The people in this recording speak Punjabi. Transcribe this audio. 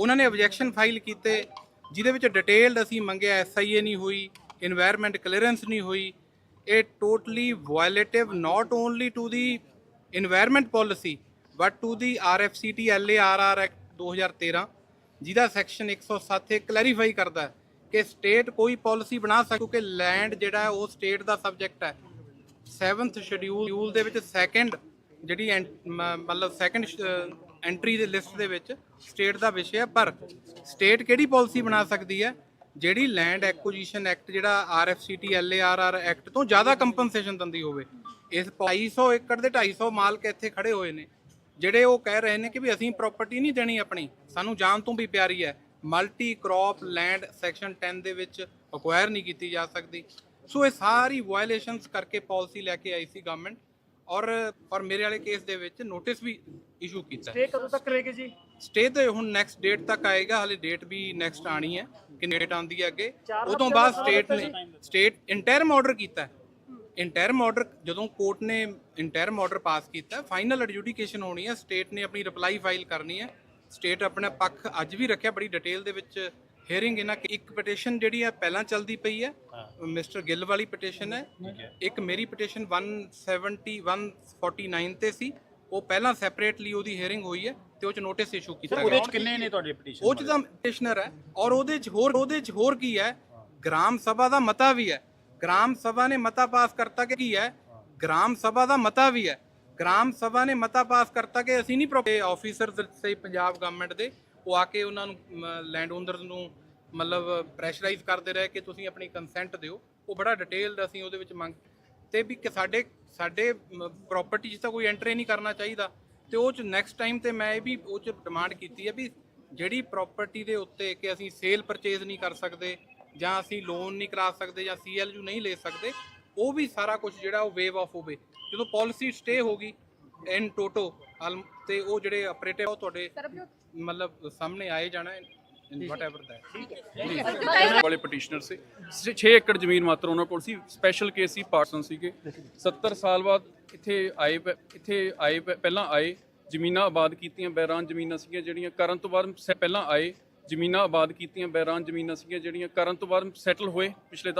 ਉਹਨਾਂ ਨੇ ਆਬਜੈਕਸ਼ਨ ਫਾਈਲ ਕੀਤੇ, ਜਿਹਦੇ ਵਿੱਚ ਡਿਟੇਲਡ ਅਸੀਂ ਮੰਗਿਆ ਐੱਸ ਆਈ ਏ ਨਹੀਂ ਹੋਈ এনवायरमेंट ਕਲੀਅਰੈਂਸ ਨਹੀਂ ਹੋਈ, ਇਹ totally violative not only to the environment policy but to the R F C T L A R R act 2013 ਜਿਹਦਾ ਸੈਕਸ਼ਨ 107 ਇਹ ਕਲੈਰੀਫਾਈ ਕਰਦਾ ਹੈ ਕਿ ਸਟੇਟ ਕੋਈ ਪਾਲਿਸੀ ਬਣਾ ਸਕੂ ਕਿ ਲੈਂਡ ਜਿਹੜਾ ਹੈ ਉਹ ਸਟੇਟ ਦਾ ਸਬਜੈਕਟ ਹੈ। 7th ਸ਼ਡਿਊਲ ਦੇ ਵਿੱਚ ਸੈਕੰਡ ਜਿਹੜੀ ਮਤਲਬ ਸੈਕੰਡ ਐਂਟਰੀ ਦੇ ਲਿਸਟ ਦੇ ਵਿੱਚ ਸਟੇਟ ਦਾ ਵਿਸ਼ੇ ਹੈ, ਪਰ ਸਟੇਟ ਕਿਹੜੀ ਪਾਲਿਸੀ ਬਣਾ ਸਕਦੀ ਹੈ? ਜਿਹੜੀ ਲੈਂਡ ਐਕੁਜੀਸ਼ਨ ਐਕਟ ਜਿਹੜਾ ਆਰਐਫਸੀਟੀ ਐਲਏਆਰਆਰ ਐਕਟ ਤੋਂ ਜ਼ਿਆਦਾ ਕੰਪਨਸੇਸ਼ਨ ਦਿੰਦੀ ਹੋਵੇ। ਇਸ 250 ਏਕੜ ਦੇ 250 ਮਾਲਕ ਇੱਥੇ ਖੜੇ ਹੋਏ ਨੇ, ਜਿਹੜੇ ਉਹ ਕਹਿ ਰਹੇ ਨੇ ਕਿ ਵੀ ਅਸੀਂ ਪ੍ਰਾਪਰਟੀ ਨਹੀਂ ਦੇਣੀ ਆਪਣੀ, ਸਾਨੂੰ ਜਾਨ ਤੋਂ ਵੀ ਪਿਆਰੀ ਹੈ। ਮਲਟੀ ਕ੍ਰੌਪ ਲੈਂਡ ਸੈਕਸ਼ਨ 10 ਦੇ ਵਿੱਚ ਅਕਵਾਇਰ ਨਹੀਂ ਕੀਤੀ ਜਾ ਸਕਦੀ। ਸੋ ਇਹ ਸਾਰੀ ਵਾਇਲੇਸ਼ਨਸ ਕਰਕੇ ਪਾਲਿਸੀ ਲੈ ਕੇ ਆਈ ਸੀ ਗਵਰਨਮੈਂਟ ਔਰ ਔਰ ਮੇਰੇ ਵਾਲੇ ਕੇਸ ਦੇ ਵਿੱਚ ਨੋਟਿਸ ਵੀ ਇਸ਼ੂ ਕੀਤਾ। ਇਹ ਕਦੋਂ ਤੱਕ ਰਹੇਗੀ ਜੀ? ਸਟੇ ਤੇ ਹੁਣ ਨੈਕਸਟ ਡੇਟ ਤੱਕ ਆਏਗਾ ਹਲੇ ਡੇਟ ਵੀ ਨੈਕਸਟ ਆਣੀ ਹੈ ਕਿ ਡੇਟ ਆਉਂਦੀ ਹੈ ਅੱਗੇ। ਹਫ਼ਤੇ ਬਾਅਦ ਸਟੇਟ ਨੇ ਸਟੇਟ ਇੰਟਰਮ ਆਰਡਰ ਕੀਤਾ ਇੰਟਰਮ ਆਰਡਰ ਜਦੋਂ ਕੋਰਟ ਨੇ ਇੰਟਰਮ ਆਰਡਰ ਪਾਸ ਕੀਤਾ ਫਾਈਨਲ ਐਡਜੂਡੀਕੇਸ਼ਨ ਹੋਣੀ ਹੈ ਸਟੇਟ ਨੇ ਆਪਣੀ ਰਿਪਲਾਈ ਫਾਈਲ ਕਰਨੀ ਹੈ। ਸਟੇਟ ਆਪਣਾ ਪੱਖ ਅੱਜ ਵੀ ਰੱਖਿਆ ਬੜੀ ਡਿਟੇਲ ਦੇ ਵਿੱਚ ਹੀਅਰਿੰਗ ਇਹਨਾਂ ਇੱਕ ਪਟੀਸ਼ਨ ਜਿਹੜੀ ਹੈ ਪਹਿਲਾਂ ਚੱਲਦੀ ਪਈ ਹੈ। ਮਿਸਟਰ ਗਿੱਲ ਵਾਲੀ ਪਟੀਸ਼ਨ ਹੈ। ਇੱਕ ਮੇਰੀ ਪਟੀਸ਼ਨ 170 149 ਤੇ ਸੀ। ਉਹ ਪਹਿਲਾਂ ਸੈਪਰੇਟਲੀ ਉਹਦੀ ਹੀਅਰਿੰਗ ਹੋਈ ਹੈ ਤੇ ਉਹ ਚ ਨੋਟਿਸ ਇਸ਼ੂ ਕੀਤਾ ਗਿਆ ਉਹਦੇ ਚ ਕਿੰਨੇ ਨੇ ਤੁਹਾਡੇ ਪਟੀਸ਼ਨ ਉਹ ਚ ਤਾਂ ਪਟੀਸ਼ਨਰ ਹੈ ਔਰ ਉਹਦੇ ਚ ਹੋਰ ਉਹਦੇ ਚ ਹੋਰ ਕੀ ਹੈ? ਗ੍ਰਾਮ ਸਭਾ ਦਾ ਮਤਾ ਵੀ ਹੈ। ਗ੍ਰਾਮ ਸਭਾ ਨੇ ਮਤਾ ਪਾਸ ਕਰਤਾ ਕਿ ਕੀ ਹੈ? ਗ੍ਰਾਮ ਸਭਾ ਦਾ ਮਤਾ ਵੀ ਹੈ। ਗ੍ਰਾਮ ਸਭਾ ਨੇ ਮਤਾ ਪਾਸ ਕਰਤਾ ਕਿ ਅਸੀਂ ਨਹੀਂ ਪ੍ਰੋਪਰ ਆਫੀਸਰਸ ਸੇ ਪੰਜਾਬ ਗਵਰਨਮੈਂਟ ਦੇ ਉਹ ਆ ਕੇ ਉਹਨਾਂ ਨੂੰ ਲੈਂਡ ਓਨਰਸ ਨੂੰ ਮਤਲਬ ਪ੍ਰੈਸ਼ਰਾਈਜ਼ ਕਰਦੇ ਰਹੇ ਕਿ ਤੁਸੀਂ ਆਪਣੀ ਕੰਸੈਂਟ ਦਿਓ। ਉਹ ਬੜਾ ਡਿਟੇਲਡ ਅਸੀਂ ਉਹਦੇ ਵਿੱਚ ਮੰਗ ਤੇ ਵੀ ਕਿ ਸਾਡੇ ਸਾਡੇ ਪ੍ਰਾਪਰਟੀ 'ਚ ਤਾਂ ਕੋਈ ਐਂਟਰੀ ਨਹੀਂ ਕਰਨਾ ਚਾਹੀਦਾ। ਤੇ ਉਹ ਚ ਨੈਕਸਟ ਟਾਈਮ ਤੇ ਮੈਂ ਇਹ ਵੀ ਉਹ ਚ ਡਿਮਾਂਡ ਕੀਤੀ ਹੈ ਵੀ ਜਿਹੜੀ ਪ੍ਰਾਪਰਟੀ ਦੇ ਉੱਤੇ ਕਿ ਅਸੀਂ ਸੇਲ ਪਰਚੇਜ਼ ਨਹੀਂ ਕਰ ਸਕਦੇ ਜਾਂ ਅਸੀਂ ਲੋਨ ਨਹੀਂ ਕਰਾ ਸਕਦੇ ਜਾਂ ਸੀਐਲਯੂ ਨਹੀਂ ਲੈ ਸਕਦੇ, ਉਹ ਵੀ ਸਾਰਾ ਕੁਝ ਜਿਹੜਾ ਉਹ ਵੇਵ ਆਫ ਹੋਵੇ। ਜਦੋਂ ਪਾਲਿਸੀ ਸਟੇ ਗਈ ਇਨ ਟੋਟੋ ਤੇ ਉਹ ਜਿਹੜੇ ਆਪਰੇਟਿਵ ਉਹ ਤੁਹਾਡੇ ਮਤਲਬ ਸਾਹਮਣੇ ਆਏ ਜਾਣਾ ਇਨ ਵਟਐਵਰ ਦੈਟ ਵਾਲੇ ਪਟੀਸ਼ਨਰ ਸੀ। 6 ਏਕੜ ਜ਼ਮੀਨ ਮਾਤਰ ਉਹਨਾਂ ਕੋਲ ਸੀ। ਸਪੈਸ਼ਲ ਕੇਸ ਸੀ ਪਾਰਸਨ ਸੀਗੇ। 70 ਸਾਲ ਬਾਅਦ ਇੱਥੇ ਆਏ ਪ- ਇੱਥੇ ਆਏ ਪ- ਪਹਿਲਾਂ ਆਏ। ਜ਼ਮੀਨਾਂ ਆਬਾਦ ਕੀਤੀਆਂ ਬੈਰਾਨ ਜ਼ਮੀਨਾਂ ਸੀਗੀਆਂ ਜਿਹੜੀਆਂ। ਕਰਨ ਤੋਂ ਬਾਅਦ ਸ- ਪਹਿਲਾਂ ਆਏ। ਜ਼ਮੀਨਾਂ ਆਬਾਦ ਕੀਤੀਆਂ ਬੈਰਾਨ ਜ਼ਮੀਨਾਂ ਸੀਗੀਆਂ ਜਿਹੜੀਆਂ। ਕਰਨ ਤੋਂ ਬਾਅਦ ਸੈਟਲ ਹੋਏ। ਪਿਛਲੇ 10